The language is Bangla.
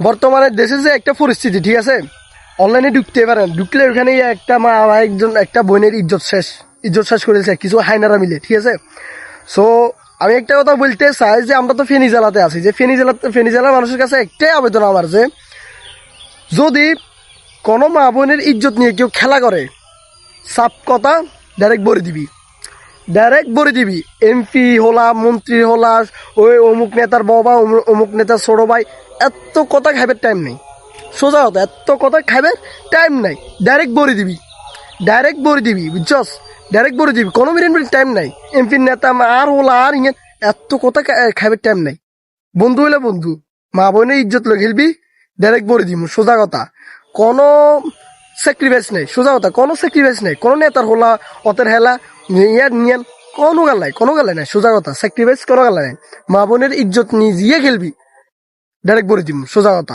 বর্তমানে দেশে যে একটা পরিস্থিতি, ঠিক আছে? অনলাইনে ঢুকতে পারেন। ঢুকলে ওখানে একটা মা একজন, একটা বোনের ইজ্জত শেষ ইজ্জত শেষ করেছে, কিছু হাইনারা মিলে, ঠিক আছে? সো আমি একটা কথা বলতে চাই যে, আমরা তো ফেনী জেলাতে আছি। যে ফেনী জেলাতে ফেনী জেলার মানুষের কাছে একটাই আবেদন আমার যে, যদি কোনো মা বোনের ইজ্জত নিয়ে কেউ খেলা করে, সাপ কথা ডাইরেক্ট বলে দিবি। ডাইরেক্ট বলে দিবি। এমপি হলা, মন্ত্রী হলা, ওই অমুক নেতার বাবা, অমু- অমুক নেতার ছোট ভাই এত কথা খাইবার টাইম নেই। সোজা কথা এত কথা খাইবার টাইম নাই। ডাইরেক্ট বলে দিবি। ডাইরেক্ট বলে দিবি, বুঝছস? ডাইরেক্ট বলে দিবি। কোনো মিনিট টাইম নাই। এমপির নেতা আর হলা, আর ইয়ে এত কথা খাইবার টাইম নাই। বন্ধু হলে বন্ধু, মা বোনের ইজ্জত লোক খেলবি। ডাইরেক্ট বলে দিব। সোজা কথা। কোনো স্যাক্রিফাইস নেই। সোজা কথা, কোনো স্যাক্রিফাইস নেই। কোনো নেতার হলা, অতের হেলা ইয়ার নিয়ান, কোনো গাল নাই, কোনো গালে নাই সোজা কথা স্যাক্রিফাইস কোনো গাল নাই। মা বোনের ইজ্জত নিজে খেলবি ডাইরেক্ট বলে দিব সোজা কথা।